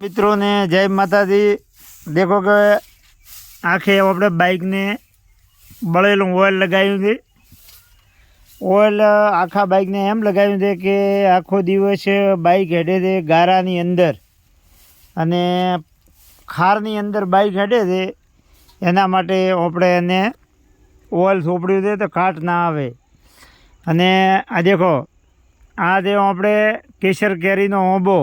મિત્રોને જય માતાજી. દેખો કે આખે આપણે બાઇકને બળેલું ઓઇલ લગાવ્યું છે. ઓઇલ આખા બાઇકને એમ લગાવ્યું છે કે આખો દિવસ બાઇક હેડે છે ગારાની અંદર. અને ખારની અંદર બાઇક હેડે છે. એના માટે આપણે એને ઓઇલ સોંપડ્યું છે તો કાટ ના આવે. અને આ દેખો, આ જે આપણે કેસર કેરીનો ઓંબો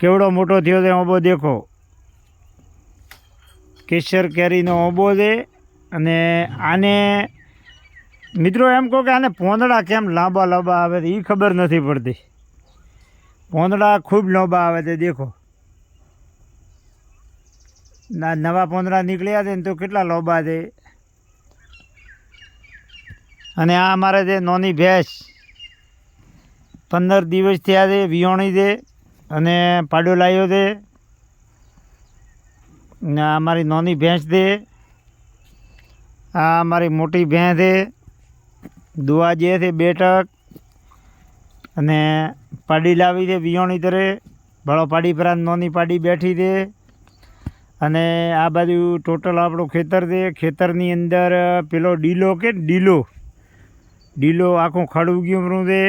કેવડો મોટો થયો છે ઓબો દેખો. કેસર કેરીનો ઓંબો છે અને આને મિત્રો એમ કહો કે આને પોંદડા કેમ લાંબા લાંબા આવે છે એ ખબર નથી પડતી. પોંદડા ખૂબ લાંબા આવે છે, દેખો. ના, નવા પોંદડા નીકળ્યા છે ને તો કેટલા લાંબા છે. અને આ અમારે જે નોની ભેંસ પંદર દિવસ થયા છે, વિયોણી છે. અને પાડો લાવ્યો છે ને અમારી નાની ભેંસ છે આ અમારી મોટી ભેંસ છે દુઆ જે છે બેઠક અને પાડી લાવી છે વિયોણી તરે ભળો પાડી પર નાની પાડી બેઠી છે અને આ બાજુ ટોટલ આપણું ખેતર છે ખેતરની અંદર પેલો ડીલો કે ડીલો? ડીલો આખું ખડ ઉગ્યું છે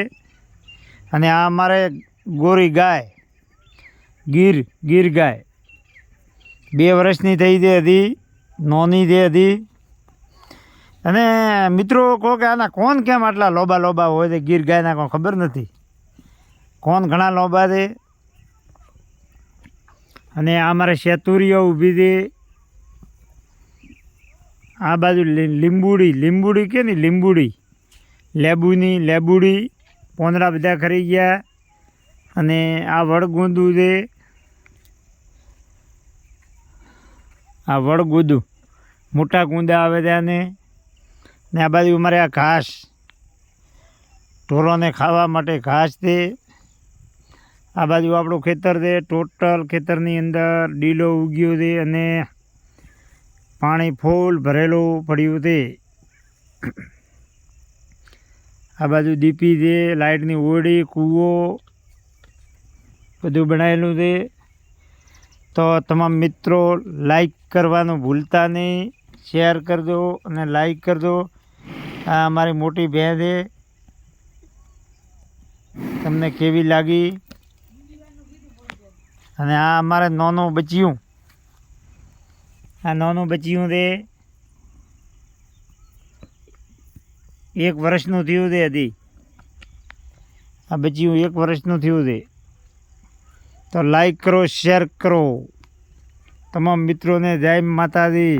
અને આ અમારે ગોરી ગાય. ગીર ગીર ગાય બે વર્ષની થઈ તે હતી, નોની તે હતી. અને મિત્રો કહો કે આના કોણ કેમ આટલા લોબા લોબા હોય છે? ગીર ગાયના કોઈ ખબર નથી. કોણ ઘણા લોબા છે? અને આ મારે શેતુરીઓ ઊભી હતી આ બાજુ લીંબુડી લીંબુડી કે ને લીંબુડી. લેબુની, લેબુડી. પોંદરા બધા ખરી ગયા. અને આ વડગુંદું છે. આ વડગુંદું. મોટા કુંદા આવે ત્યાંને ને આ બાજુ અમારે આ ઘાસ. ઢોરોને ખાવા માટે ઘાસ તે આ બાજુ આપણું ખેતર છે. ટોટલ ખેતરની અંદર ડીલો ઉગ્યો છે અને પાણી ફૂલ ભરેલું પડ્યું છે. આ બાજુ દીપી છે લાઇટની ઓળી કૂવો બધું બનાવેલું છે. તો તમામ મિત્રો લાઈક કરવાનું ભૂલતા નહીં શેર કરજો અને લાઈક કરજો. આ અમારી મોટી બહેન છે. તમને કેવી લાગી? અને આ અમારે નોનું બચ્યું. આ નોનું બચ્યું તે એક વર્ષનું થયું તે હજી. આ બચ્યું એક વર્ષનું થયું છે. તો લાઈક કરો શેર કરો. તમામ મિત્રોને જય માતાજી.